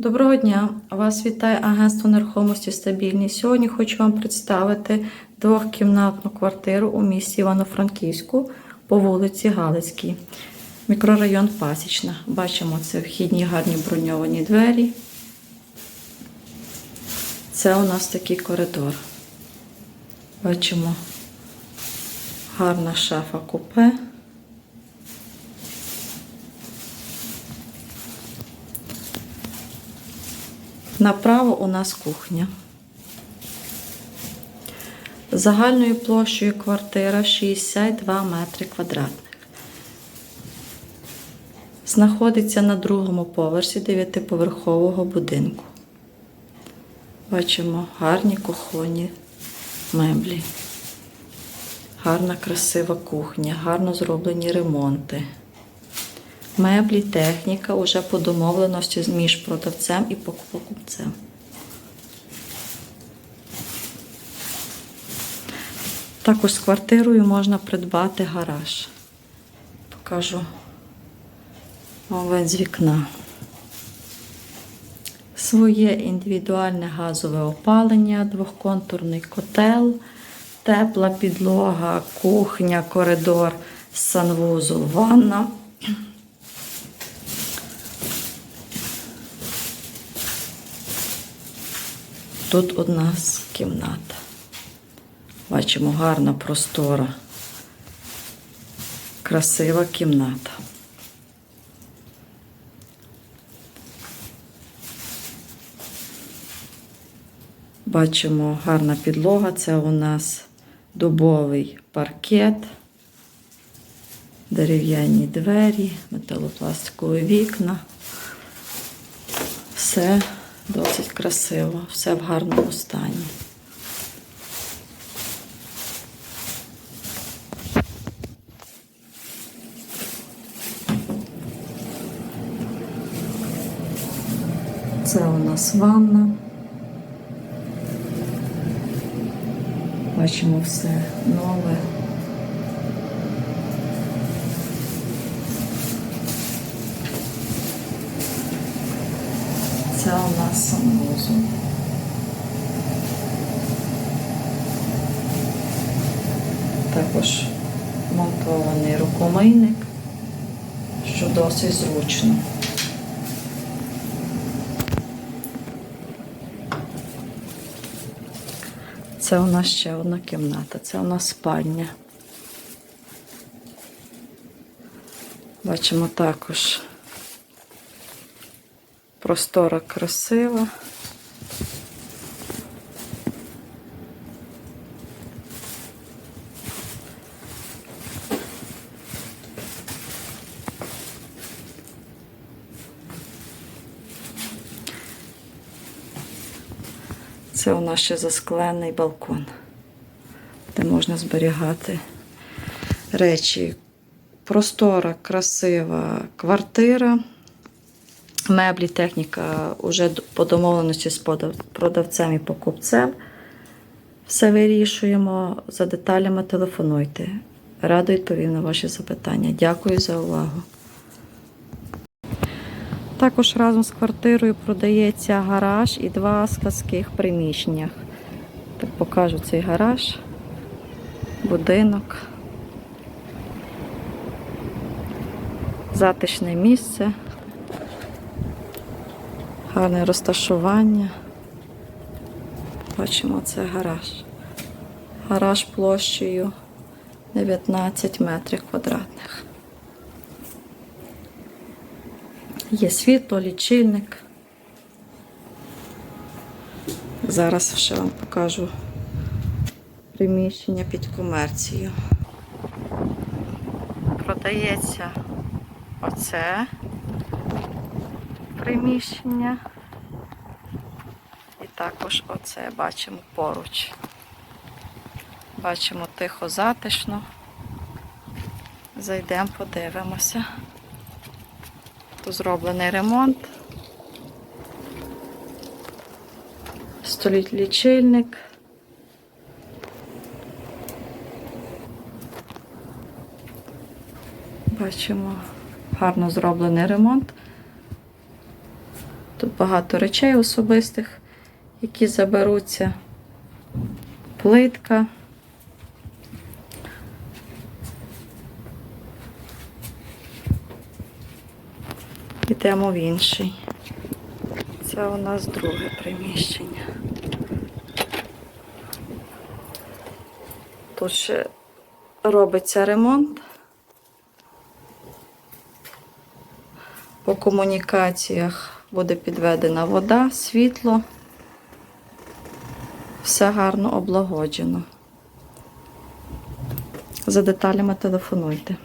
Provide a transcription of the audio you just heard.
Доброго дня! Вас вітає агентство нерухомості стабільність. Сьогодні хочу вам представити двохкімнатну квартиру у місті Івано-Франківську по вулиці Галицькій, мікрорайон Пасічна. Бачимо це вхідні гарні броньовані двері. Це у нас такий коридор. Бачимо гарна шафа купе. Направо у нас кухня. Загальною площею квартира 62 метри квадратних. Знаходиться на другому поверсі дев'ятиповерхового будинку. Бачимо гарні кухонні меблі. Гарна красива кухня, гарно зроблені ремонти. Меблі, техніка уже по домовленості між продавцем і покупцем. Також з квартирою можна придбати гараж. Покажу вид з вікна. Своє індивідуальне газове опалення, двохконтурний котел, тепла підлога, кухня, коридор, санвузол, ванна. Тут одна з кімната. Бачимо гарна простора, красива кімната. Бачимо гарна підлога. Це у нас дубовий паркет, дерев'яні двері, металопластикові вікна. Все досить красиво, все в гарному стані. Це у нас ванна. Бачимо все нове. Це у нас санвузол. Також монтований рукомийник, що досить зручно. Це у нас ще одна кімната, це у нас спальня. Бачимо також простора красива. Це у нас ще засклений балкон, де можна зберігати речі. Простора, красива квартира. Меблі, техніка вже по домовленості з продавцем і покупцем. Все вирішуємо. За деталями телефонуйте. Радо відповім на ваші запитання. Дякую за увагу. Також разом з квартирою продається гараж і два складських приміщеннях. Так покажу цей гараж, будинок. Затишне місце. Гарне розташування. Бачимо, це гараж. Гараж площею 19 метрів квадратних. Є світло, лічильник. Зараз ще вам покажу приміщення під комерцію. Продається оце приміщення. Також оце бачимо поруч. Бачимо тихо затишно. Зайдемо, подивимося. Тут зроблений ремонт. Стоїть лічильник. Бачимо гарно зроблений ремонт. Тут багато речей особистих, які заберуться. Плитка. Йдемо в інший. Це у нас друге приміщення. Тут ще робиться ремонт. По комунікаціях буде підведена вода, світло. Все гарно облагоджено. За деталями телефонуйте.